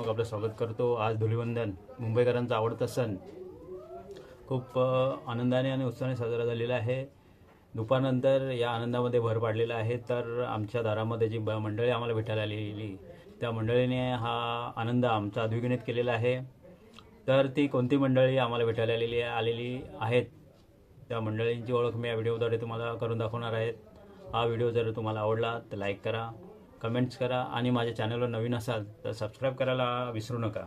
मित्रांनो आपलं स्वागत करतो. आज धुलिवंदन मुंबईकरांचा आवडता सण. खूप आनंदाने आणि उत्साहाने साजरा झालेला आहे. दुपारनंतर या आनंदामध्ये भर पाडलेला आहे. तर आमच्या दारामध्ये जी ब मंडळी आम्हाला भेटायला आलेली त्या मंडळीने हा आनंद आमचा अद्विगुणित केलेला आहे. तर ती कोणती मंडळी आम्हाला भेटायला आलेली आलेली आहेत त्या मंडळींची ओळख मी या व्हिडिओद्वारे तुम्हाला करून दाखवणार आहेत हा व्हिडिओ जर तुम्हाला आवडला तर लाईक करा. कमेंट्स करा आणि माझ्या चॅनलवर नवीन असाल तर सबस्क्राईब करायला विसरू नका.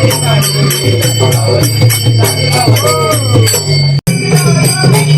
Thank you.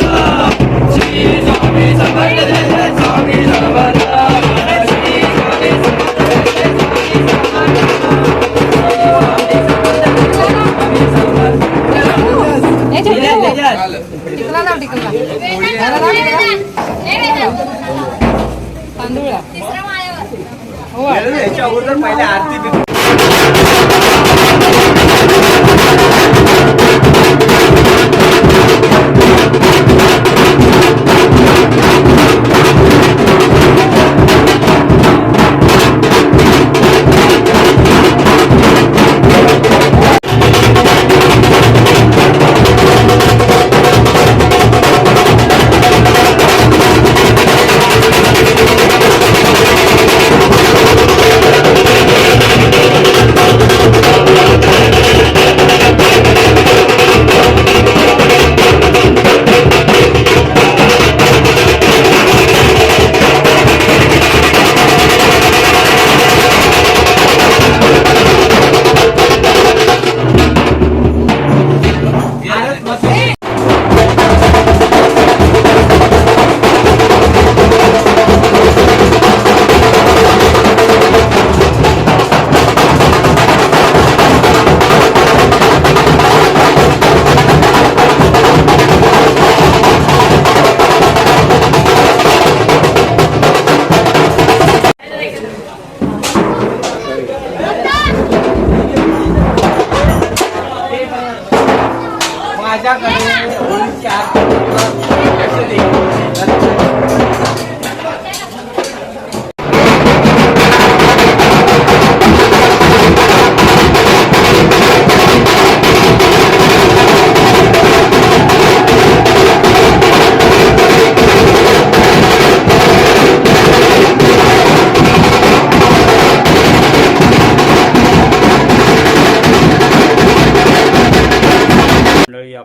तांदूळ हो आरती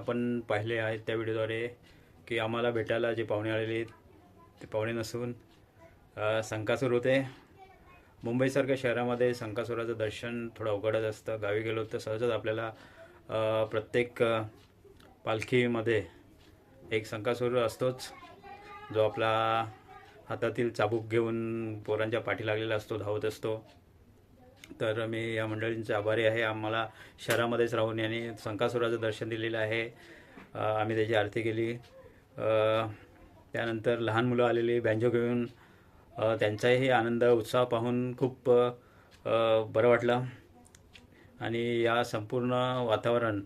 आपण पाहिले आहेत त्या व्हिडिओद्वारे की आम्हाला भेटायला जे पाहुणे आलेले ते पाहुणे नसून संकासूर होते. मुंबईसारख्या शहरामध्ये संकासुराचं दर्शन थोडं अवघडच असतं. गावी गेलो तर सहजच आपल्याला प्रत्येक पालखीमध्ये एक संकासूर असतोच. जो आपला हातातील चाबूक घेऊन पोरांच्या पाठी लागलेला असतो धावत असतो. तर मी या मंडळींचे आभारी आहे. आम्हाला शहरामध्येच राहून यांनी संकासुराचं दर्शन दिलेलं आहे. आम्ही त्याची आरती केली. त्यानंतर लहान मुलं आलेली बँजो घेऊन त्यांचाही आनंद उत्साह पाहून खूप बरं वाटलं. आणि या संपूर्ण वातावरण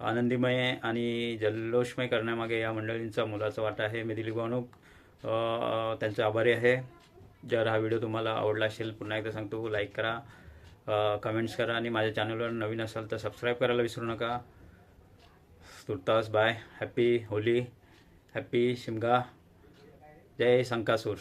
आनंदीमय आणि जल्लोषमय करण्यामागे या मंडळींचा मुलाचा वाटा आहे. मी दिलीप भावणूक त्यांचा आभारी आहे. जर हा व्हिडिओ तुम्हाला आवडला असेल पुन्हा एकदा सांगतो लाईक करा. कमेंट्स करा आणि माझ्या चॅनलवर नवीन असाल तर सबस्क्राईब करायला विसरू नका. तुर्तास bye happy Holi happy Shimga जय संकासूर.